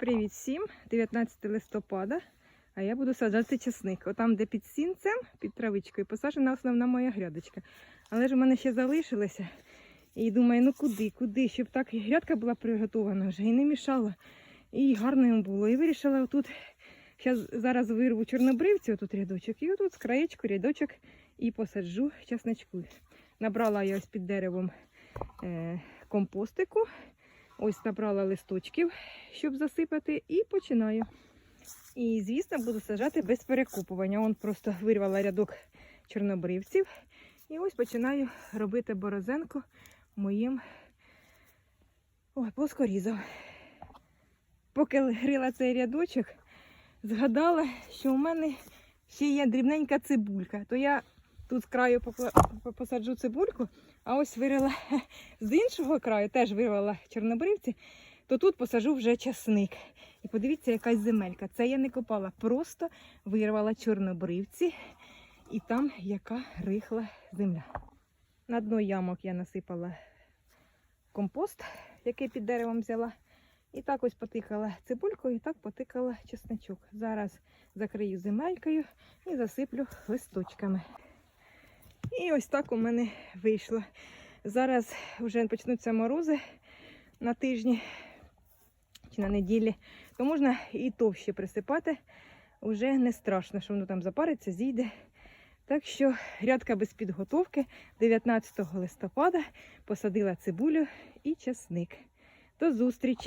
Привіт всім! 19 листопада, а я буду саджати часник. Отам, де під сінцем, під травичкою, посаджена основна моя грядочка. Але ж у мене ще залишилося. І думаю, ну куди, куди, щоб так грядка була приготована вже і не мішала. І гарно їм було. І вирішила отут, щас, зараз вирву чорнобривці, отут рядочок, і отут з краєчку рядочок і посаджу часничку. Набрала я ось під деревом е, компостику. Ось набрала листочків, щоб засипати, і починаю. І, звісно, буду саджати без перекупування. Он просто вирвала рядок чорнобривців. І ось починаю робити борозенку моїм Ой, плоскорізом. Поки грила цей рядочок, згадала, що у мене ще є дрібненька цибулька. То я тут з краю посаджу цибульку, а ось вирила з іншого краю, теж вирвала чорнобривці, то тут посажу вже часник. І подивіться, якась земелька. Це я не копала, просто вирвала чорнобривці, і там яка рихла земля. На дно ямок я насипала компост, який під деревом взяла. І так ось потикала цибулькою, і так потикала чесничок. Зараз закрию земелькою і засиплю листочками. І ось так у мене вийшло. Зараз вже почнуться морози на тижні чи на неділі, то можна і товще присипати. Уже не страшно, що воно там запариться, зійде. Так що грядка без підготовки 19 листопада посадила цибулю і часник. До зустрічі!